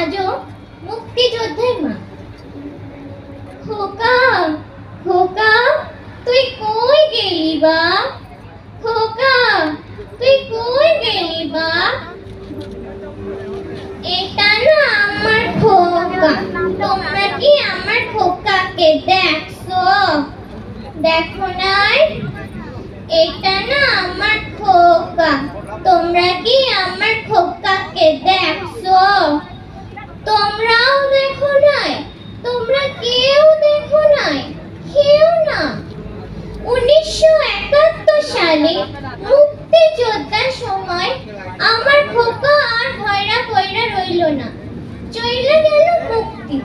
আজও মুক্তিযোদ্ধার মা। খোকা খোকা, তুই কই গেলি বা? খোকা, তুই কই গেলি বা? এটা না আমার খোকা, তোমরা কি আমার খোকাকে দেখছ? দেখো নাই? এটা না আমার খোকা তোমরা কি আমার খোকাকে দেখছ তোমরাও দেখো নাই তোমরা কেউ দেখো নাই কেউ না উনিশশো একাত্তর সালে মুক্তিযোদ্ধার সময় আমার খোকা আর ভয়রা কইরা রইল না। চইলা গেল মুক্তি।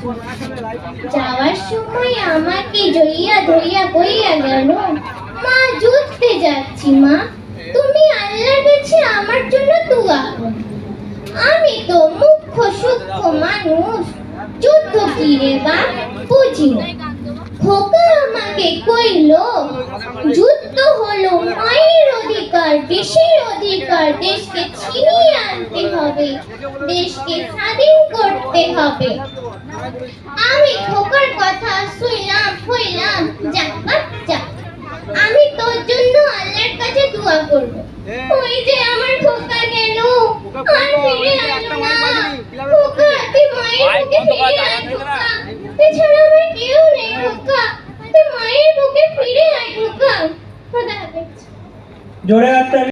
যাওয়ার সময় আমাকে জইয়া ধইয়া কইয়া গেল, মা, যুদ্ধে যাচ্ছি, মা। তুমি আল্লাহর কাছে আমার জন্য দোয়া আমি তো মুখ্য সূক্ষ্ম মানুষ। যুদ্ধ কি রে বা বুঝি খোকা আমাকে কইল যুদ্ধ হলো মায়ের অধিকার দেশের অধিকার দেশকে ছিনিয়ে আনতে হবে দেশকে স্বাধীন করতে হবে। আমি খোকার কথা শুনলাম হইলাম যাক যাক আমি তোর জন্য আল্লাহর কাছে দোয়া করব। ওই যে আমার খোকা গেল আর ফিরে আলো না। খোকা তুই মায়ের বুকে ফিরে আয় খোকা এছাড়া আমার কেউ নেই খোকা তুই মায়ের